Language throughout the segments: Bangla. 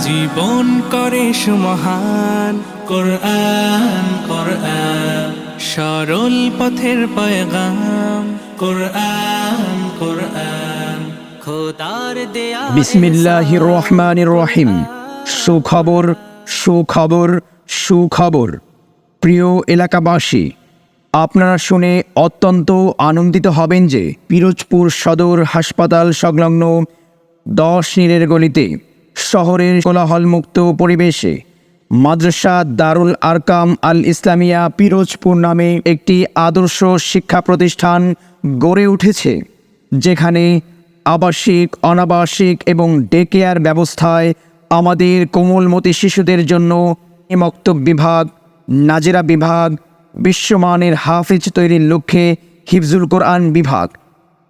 জীবন করে সুমহান কোরআন কোরআন সরল পথের পয়গাম। কোরআন কোরআন খোদার দেয়া বিসমিল্লাহির রহমানির রহিম। সুখবর সুখবর সুখবর। প্রিয় এলাকাবাসী আপনারা শুনে অত্যন্ত আনন্দিত হবেন যে পিরোজপুর সদর হাসপাতাল সংলগ্ন দশ নীরের গলিতে শহরের কোলাহলমুক্ত পরিবেশে মাদ্রাসা দারুল আরকাম আল ইসলামিয়া পিরোজপুর নামে একটি আদর্শ শিক্ষা প্রতিষ্ঠান গড়ে উঠেছে, যেখানে আবাসিক, অনাবাসিক এবং ডে কেয়ার ব্যবস্থায় আমাদের কোমলমতি শিশুদের জন্য মক্তব বিভাগ, নাজেরা বিভাগ বিশ্বমানের হাফিজ তৈরির লক্ষ্যে হিফজুল কোরআন বিভাগ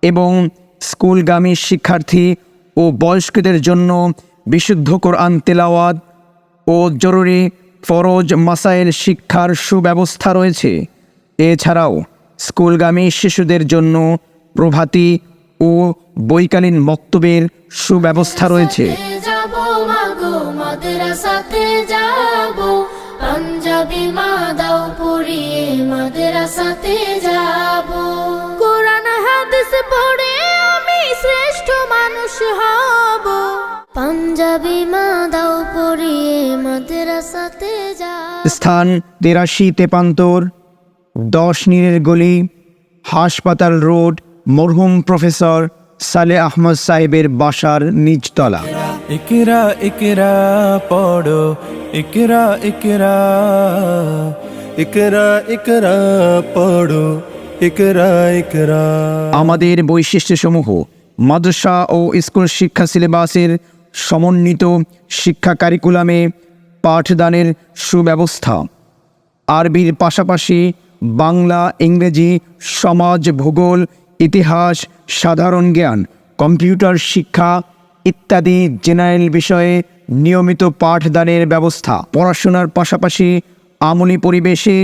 এবং স্কুলগামী শিক্ষার্থী ও বয়স্কদের জন্য বিশুদ্ধ কোরআন তেলাওয়াত ও জরুরি ফরজ মাসাইল শিক্ষার সুব্যবস্থা রয়েছে। এছাড়াও স্কুলগামী শিশুদের জন্য প্রভাতী ও বৈকালীন মক্তবের সুব্যবস্থা রয়েছে। পাঞ্জাবি মা দাও পড়িয়ে মাদ্রাসাতে যাব। কোরআন হাদিস পড়ে আমি শ্রেষ্ঠ মানুষ হব। পাঞ্জাবি মা দাও পড়িয়ে মাদ্রাসাতে যাব। স্থান তেরাশি তেপান্তর দশ নীরের গলি হাসপাতাল রোড মরহুম প্রফেসর সালে আহমদ সাহেবের বাসার নিচতলা। ইকরা ইকরা পড়ো। ইকরা ইকরা ইকরা ইকরা পড়ো। ইকরা ইকরা আমাদের বৈশিষ্ট্যসমূহ মাদ্রাসা ও স্কুল শিক্ষা সিলেবাসের সমন্বিত শিক্ষা কারিকুলামে পাঠদানের সুব্যবস্থা। আরবির পাশাপাশি বাংলা, ইংরেজি, সমাজ, ভূগোল, ইতিহাস, সাধারণ জ্ঞান, কম্পিউটার শিক্ষা ইত্যাদি জেনারেল বিষয়ে নিয়মিত পাঠদানের ব্যবস্থা। পড়াশোনার পাশাপাশি আমলি পরিবেশে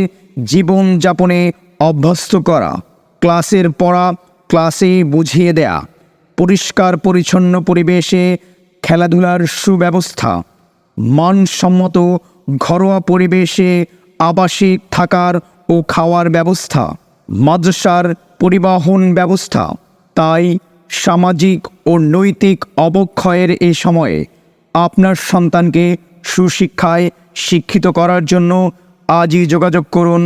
জীবনযাপনে অভ্যস্ত করা, ক্লাসের পড়া, ক্লাসে বুঝিয়ে দেয়া, পরিষ্কার পরিচ্ছন্ন পরিবেশে খেলাধুলার সুব্যবস্থা, মানসম্মত ঘরোয়া পরিবেশে আবাসিক থাকার ও খাওয়ার ব্যবস্থা, মাদ্রাসার পরিবহন ব্যবস্থা, তাই সামাজিক ও নৈতিক অবক্ষয়ের এই সময়ে আপনার সন্তানকে সুশিক্ষায় শিক্ষিত করার জন্য আজই যোগাযোগ করুন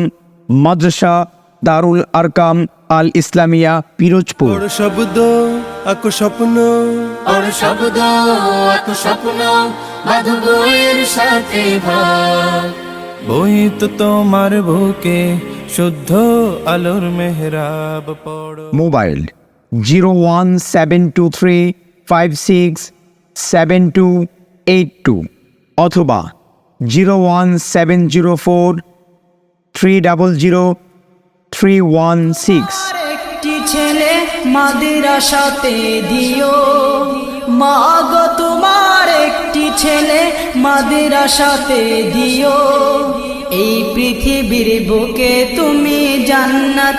মাদ্রাসা দারুল আরকাম আল ইসলামিয়া পিরোজপুর। শব্দ আকু স্বপ্ন। ওর শব্দ এক স্বপ্ন বাঁধব সাথে ভাগ। বই তো তোমার বুকে শুদ্ধ আলোর মেহরাব পড়ো। Mobile zero one seven two three five six seven two eight two অথবা zero one seven zero four three double zero three one six একটি ছেলে মাদ্রাসাতে দিও। মা গো, তোমার একটি ছেলে মাদ্রাসাতে দিও। এই পৃথিবীর বুকে তুমি জান্নাত